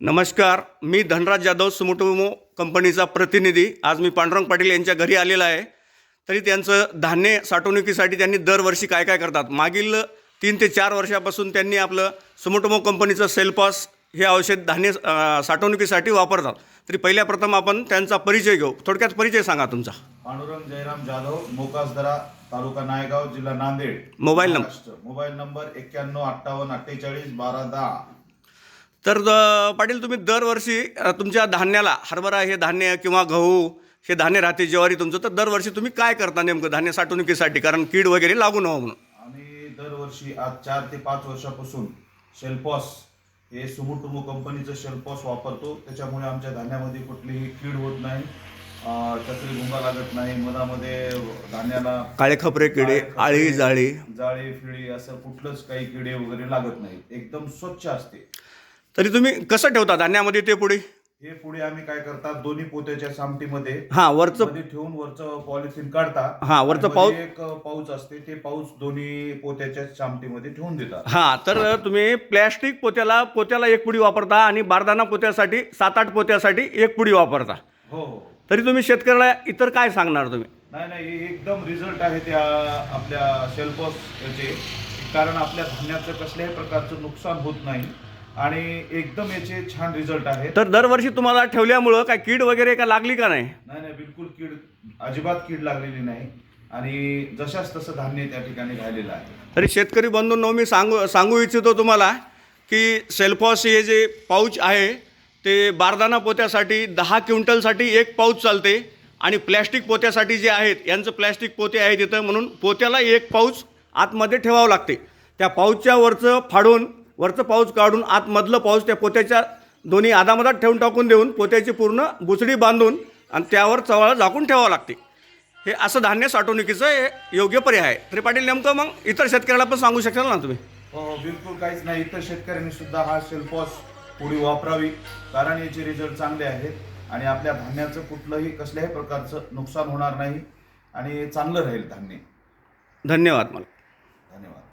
नमस्कार मी धनराज जाधव सुमोटोमो कंपनीचा प्रतिनिधी. आज मी पांडुरंग पाटील यांच्या घरी आलेला आहे. तरी त्यांचं धान्य साठवणुकीसाठी त्यांनी दरवर्षी काय काय करतात? मागील तीन ते चार वर्षापासून त्यांनी आपलं सुमोटोमो कंपनीचं सेलपॉस हे औषध धान्य साठवणुकीसाठी वापरतात. तरी पहिल्या प्रथम आपण त्यांचा परिचय घेऊ. थोडक्यात परिचय सांगा तुमचा. पांडुरंग जयराम जाधव मोकासदरा तालुका नायगाव जिल्हा Nanded. Mobile number. Mobile number एक्क्याण्णव अठ्ठावन्न अठ्ठेचाळीस बारा दहा. तर पाटील तुम्ही दरवर्षी तुमच्या धान्याला हरभरा हे धान्य किंवा गहू हे धान्य राहते ज्वारी तुमचं तर दरवर्षी तुम्ही काय करता नेमकं धान्य साठवणुकीसाठी? कारण कीड वगैरे लागू नव्हं म्हणून. आम्ही दरवर्षी आज चार ते पाच वर्षापासून शेलपॉस हे सुमुटुमू कंपनीचं शेलपॉस वापरतो. त्याच्यामुळे आमच्या धान्यामध्ये कुठलीही कीड होत नाही. टचरी गुंगा लागत नाही. मधामध्ये धान्याला काळे खपरे किडे आळी जाळी. जाळी फिळी असं कुठलंच काही किडे वगैरे लागत नाही एकदम स्वच्छ असते. तरी तुम्ही कसं ठेवता धान्यामध्ये ते पुढे? हे पुढे आम्ही काय करतात दोन्ही पोत्याच्या सामटीमध्ये हां वरचं मध्ये ठेवून वरचं पॉलिथिन काढता. हा, वरचं मध्ये एक पाऊच असते ते पाऊच दोन्ही पोत्याच्या चामटीमध्ये ठेवून देतात. हां तर तुम्ही प्लॅस्टिक पोत्याला पोत्याला एक पुडी वापरता आणि बारदाना पोत्यासाठी सात आठ पोत्यासाठी एक पुडी वापरता. हो हो. तरी तुम्ही शेतकऱ्याला इतर काय सांगणार तुम्ही? नाही नाही हे एकदम रिझल्ट आहे त्या आपल्या शेल्पॉस याचे कारण आपल्या धान्याचं कसल्याही प्रकारचं नुकसान होत नाही. आणि एकदम याचे छान रिझल्ट आहे तर दरवर्षी तुम्हाला ठेवल्यामुळं काय कीड वगैरे काय लागली का नाही? नाही नाही बिलकुल कीड अजिबात कीड लागलेली नाही. आणि जशाच तसं धान्य त्या ठिकाणी राहिलेलं आहे. तरी शेतकरी बंधूंनो मी सांगू सांगू इच्छितो तुम्हाला की सेल्फॉस हे जे पाऊच आहे ते बारदाना पोत्यासाठी दहा क्विंटलसाठी एक पाऊच चालते. आणि प्लॅस्टिक पोत्यासाठी जे आहेत यांचं प्लॅस्टिक पोते आहेत इथं म्हणून पोत्याला एक पाऊच आतमध्ये ठेवावं लागते. त्या पाऊचच्या वरचं फाडून वरचं पाऊच काढून आतमधलं पाऊच त्या पोत्याच्या दोन्ही आदामधात ठेवून टाकून देऊन पोत्याची पूर्ण बुचडी बांधून आणि त्यावर चवळा झाकून ठेवावं लागते. हे असं धान्य साठवणुकीचं हे योग्य पर्याय आहे. तरी पाटील नेमकं मग इतर शेतकऱ्याला पण सांगू शकाल ना तुम्ही? हो हो, बिलकुल काहीच नाही. इतर शेतकऱ्यांनी सुद्धा हा शेल्पॉस पुढे वापरावी कारण याचे रिझल्ट चांगले आहेत आणि आपल्या धान्याचं कुठलंही कसल्याही प्रकारचं नुकसान होणार नाही आणि चांगलं राहील धान्य. धन्यवाद मला. धन्यवाद.